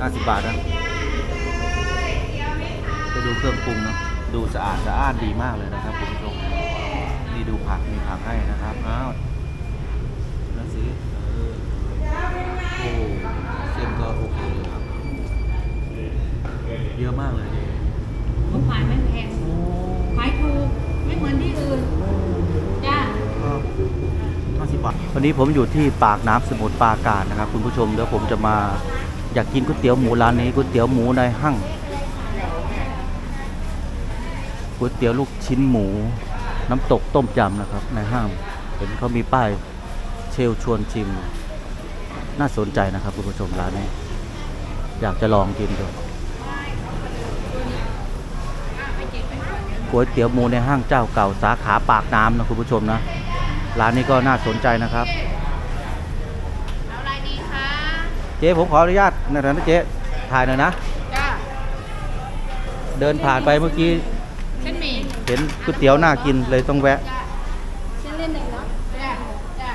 ห้าสิบบาทนะจะดูเครื่องปรุงเนาะดูสะอาดสะอาดดีมากเลยนะครับคุณผู้ชมนี่ดูผักมีผักให้นะครับอ้าวนั่นสิเออโอ้เส้นก็โอเคเลยครับเยอะมากเลยเนี่ยเขาขายไม่แพงขายถูกไม่เหมือนที่อื่นจ้าห้าสิบบาทวันนี้ผมอยู่ที่ปากน้ำสมุทรปราการนะครับ คุณผู้ชมเดี๋ยวผมจะมา อยากกินก๋วยเตี๋ยวหมูร้านนี้ก๋วยเตี๋ยวหมูในห้างก๋วยเตี๋ยวลูกชิ้นหมู น้ำตกต้มยำนะครับ ในห้างเห็นเขามีป้ายเชลชวนชิม น่าสนใจนะครับคุณผู้ชมร้านนี้ อยากจะลองกินดูก๋วยเตี๋ยวหมูในห้างเจ้าเก่าสาขาปากน้ำนะคุณผู้ชมนะ ร้านนี้ก็น่าสนใจนะครับ เอาอะไรดีคะ เจ๊ผมขออนุญาตหนอยนะเจ๊ถ่ายหน่อยนะ จ้าเดินผ่านไปเมื่อกี้เส้นหมี่เห็นก๋วยเตี๋ยวน่ากินเลยต้องแวะ จ้าเส้นเล่นหนึ่งเนาะจ้าจ้า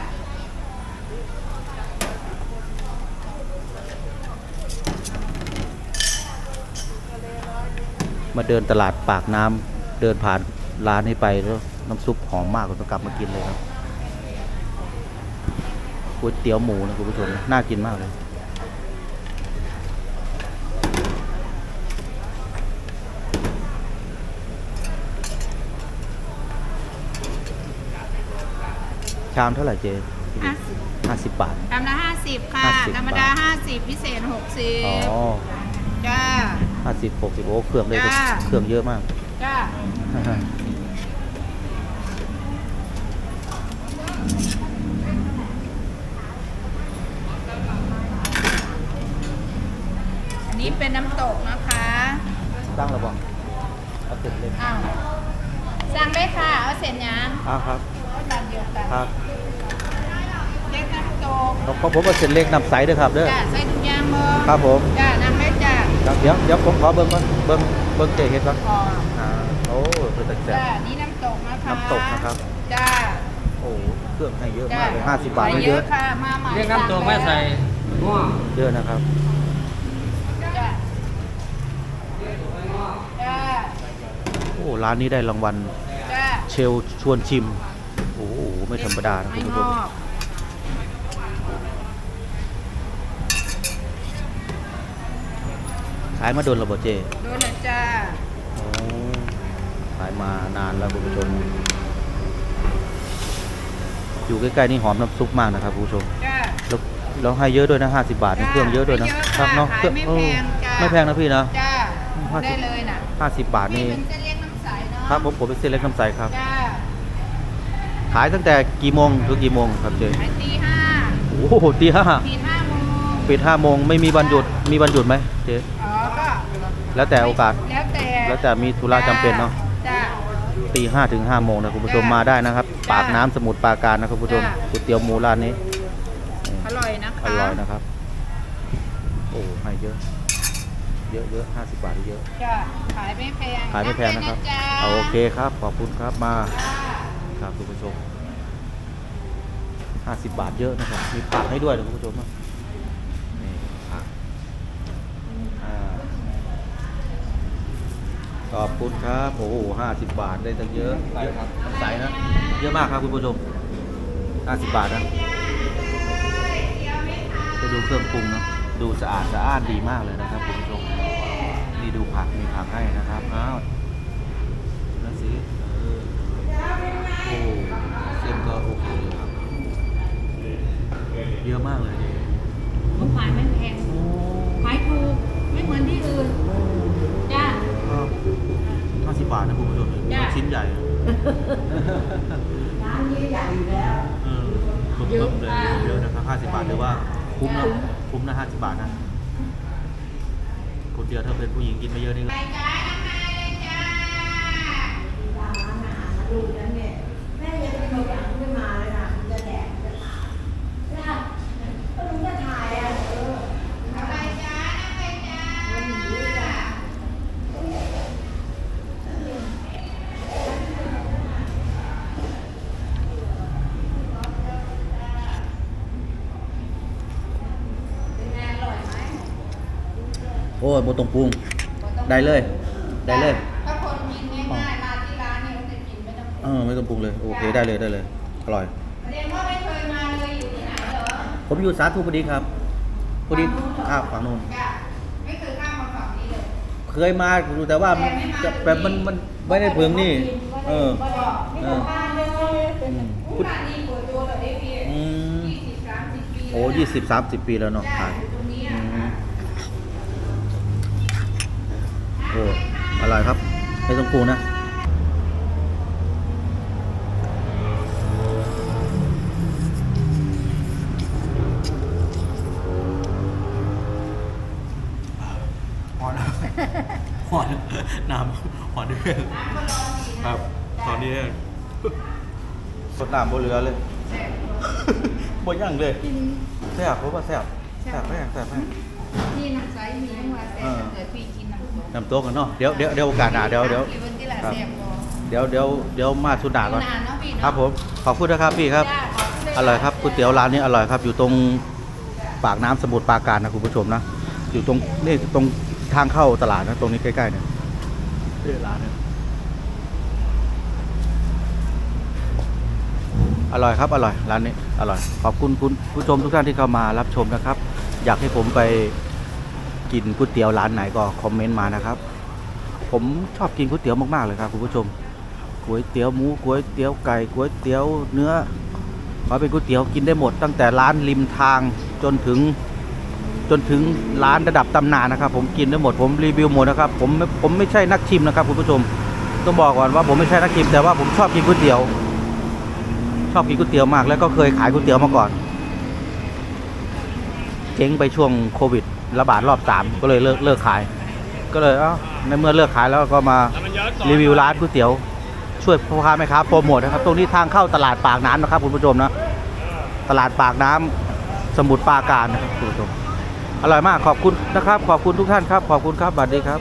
มาเดินตลาดปากน้ำเดินผ่านร้านนี้ไปแล้วน้ำซุปหอมมากก็ต้องกลับมากินเลยครับก๋วยเตี๋ยวหมูนะคุณผู้ชมน่ากินมากเลย ชามเท่าไหร่เจ๊ห้าสิบห้าสิบบาท ชามละห้าสิบค่ะ 50ธรรมดาห้าสิบพิเศษหกสิบอ๋อจ้า ห้าสิบหกสิบโอ้เครื่องเลยจ้า เครื่องเยอะมาก จ้า อันนี้เป็นน้ำตกนะคะ ตั้งระบอกเอาเสร็จเลยอ้าว สั่งได้ค่ะ เอาเสร็จยังอ้าวครับเอาจานเดียวกัน ครับเล็ก น้ำตกแล้วก็ผมเอาเสร็จเล็กนำใสด้วยครับเด้อจ้าใส่ถุงยางมือครับผมจ้านั่งได้จ้าครับเดี๋ยวเดี๋ยวผมขอเบิ้งก่อนเบิ้งเบิ้งเจเห็ดก่อนอ๋ออ่าโอ้เป็นตะแสบจ้านี่น้ำตกนะคะน้ำตกนะครับจ้าโอ้เครื่องให้เยอะจ้มากเลยห้าสิบบาทใส่ไม่เยเยอะอะค่ะ มาใหม่เรียกน้ำตกไม่ใส่ง่วงเยอะนะครับจ้าจ้าโอ้ร้านนี้ได้รางวัลจ้าเชลชวนชิมโอ้โหไม่ธรรมดานะคุไม่ณผู้งชมอก ขายมาโดนระบบเจโดนเลยจ้าโอ้ขายมานานแล้วคุณผู้ชม อยู่ใกล้ๆนี่หอมน้ำซุปมากนะครับคุณผู้ชมจ้า แล้วแล้วให้เยอะด้วยนะ50บาทนี่จ้าเครื่องเยอะด้วยนะไม่เยอะครับเนาะค่ะเครื่องขายไม่แพงเออจ้าไม่แพงนะพี่นะ จ้าห้าสิบ ได้เลยน่ะ50บาทนี่เป็นเส้นเล็กน้ำใสเนาะครับผมผมเป็นเส้นเล็กน้ำใสครับ จ้าขายตั้งแต่กี่โมงถึงกี่โมงครับเจ๊ไปตีห้าโอ้โหตีห้าตีห้าโมงปิดห้าโมงไม่มีวันหยุดมีวันหยุดไหมเจ๊อ๋อก็ แล้วแต่โอกาส แล้วแต่แล้วแต่มีธุระจำเป็นเนาะจ้า ตีห้าถึงห้าโมงนะคุณผู้ชมจ้ะมาได้นะครับ จ้ะปากน้ำสมุทรปราการนะครับคุณผู้ชมจ้ะ ก๋วยเตี๋ยวหมูร้านนี้ อร่อยนะคะอร่อยนะครับ โอ้ให้เยอะ เยอะเยอะห้าสิบบาทนี่เยอะ จ้าขายไม่แพงขายไม่แพงนะครับจ้าเอาโอเคครับ ขอบคุณครับมา จ้าครับคุณผู้ชมห้าสิบบาทเยอะนะครับ มีผักให้ด้วยนะคุณผู้ชมนะนี่ผักอ่า ขอบคุณครับโอ้โหห้าสิบบาทได้ตั้งเยอะเยอะครับใสนะ เยอะมากครับคุณผู้ชมห้าสิบบาทนะจะดูเครื่องปรุงเนาะดูสะอาดสะอาดดีมากเลยนะครับคุณผู้ชมนี่ดูผักมีผักให้นะครับอ้าวนั่นสิเออ โอ้เส้นก็โอเคเลยครับ เยอะมากเลยเนี่ย เขาขายไม่แพงขายถูก ไม่เหมือนที่อื่น จ้า ก็ห้าสิบบาท นะคุณผู้ชมจ้ะชิ้นใหญ่นะร้านนี้ใหญ่อยู่แล้วเออเบิ่มๆเลยเยอะนะครับห้าสิบบาทถือว่าคุ้มนะคุ้มนะห้าสิบบาทนะคนเดียวถ้าเป็นผู้หญิงกินไม่เยอะนี่ก็ ไปจ้านะคะเลยจ้า อะไรจ้าอะไรจ้า เป็นไง อร่อยไหมโอ้ยโบตรงปรุง ได้เลย ได้เลย ถ้าคนกินง่ายๆมาที่ร้านเนี่ยเขาจะกินไม่ต้องปรุงเออไม่ต้องปรุงเลย โอเคได้เลยได้เลย อร่อยแสดงว่าไม่เคยมาเลยอยู่ที่ไหนเหรอผมอยู่สาธุพอดีครับพอดีข้าวฝั่งนู้นจ้ะไม่เคยข้ามมาฝั่งนี้เลยเคยมาดูแต่ว่ามันจะแบบมันมันไม่ได้เพิงนี่ เออเออเป็นผู้ร้านนี้เปิดตัวแบบได้เพียงอืม ยี่สิบสามสิบปีโอ้ยี่สิบสามสิบปีแล้วเนาะใช่ขายอยู่ตรงนี้ อื อะ ม โอ้อร่อยครับไม่ต้องปรุงนะหอนหอนน้ำหอนด้วยครับ ตอนนี้สดน้ำบนเรือเลยบ่ย่างเลยแซ่บเพราะว่าแซ่บแซ่บแม่งแซ่บแม่งนี่น้ำใสมีทั้งวันแต่เออเกิดพี่กิน น้ำส้มน้ำโต๊ะกันเนาะเดี๋ยวเดี๋ยวเดี๋ยวโอกาสหน้าเดี๋ยวเดี๋ยวกินวันที่ละครับแซ่บพอเดี๋ยวเดี๋ยวเดี๋ยวมาสุดหนาก่อนนานเนาะพี่เนาะครับผมขอบคุณนะครับพี่ครับจ้าขบคุณอร่อยครับก๋วยเตี๋ยวร้านนี้อร่อยครับ อยู่ตรงปากน้ำสมุทรปราการนะคุณผู้ชมนะอยู่ตรงนี่ตรงทางเข้าตลาดนะตรงนี้ใกล้ๆเนี่ยนี่ร้านเนี่ยอร่อยครับอร่อยร้านนี้อร่อยขอบคุณคุณผู้ชมทุกท่านที่เข้ามารับชมนะครับ อยากให้ผมไป กินก๋วยเตี๋ยวร้านไหนก็คอมเมนต์มานะครับ ผมชอบกินก๋วยเตี๋ยวมากๆเลยครับคุณผู้ชมก๋วยเตี๋ยวหมูก๋วยเตี๋ยวไก่ก๋วยเตี๋ยวเนื้อขอเป็นก๋วยเตี๋ยวกินได้หมด ตั้งแต่ร้านริมทางจนถึงจนถึงร้านระดับตำนานนะครับ ผมกินได้หมดผมรีวิวหมดนะครับผมผมไม่ใช่นักชิมนะครับคุณผู้ชมต้องบอกก่อนว่าผมไม่ใช่นักชิมแต่ว่าผมชอบกินก๋วยเตี๋ยว ชอบกินก๋วยเตี๋ยวมาก แล้วก็เคยขายก๋วยเตี๋ยวมาก่อน เจ๊งไปช่วงโควิด ระบาดรอบสามก็เลยเลิกเลิกขาย ก็เลยเอ้าในเมื่อเลิกขายแล้วก็มารีวิวร้านก๋วยเตี๋ยว ช่วยพ่อค้าแม่ค้าโปรโมทนะครับ ตรงนี้ทางเข้าตลาดปากน้ำนะครับคุณผู้ชมนะตลาดปากน้ำสมุทรปราการนะครับคุณผู้ชมอร่อยมากขอบคุณนะครับ ขอบคุณทุกท่านครับ ขอบคุณครับสวัสดีครับ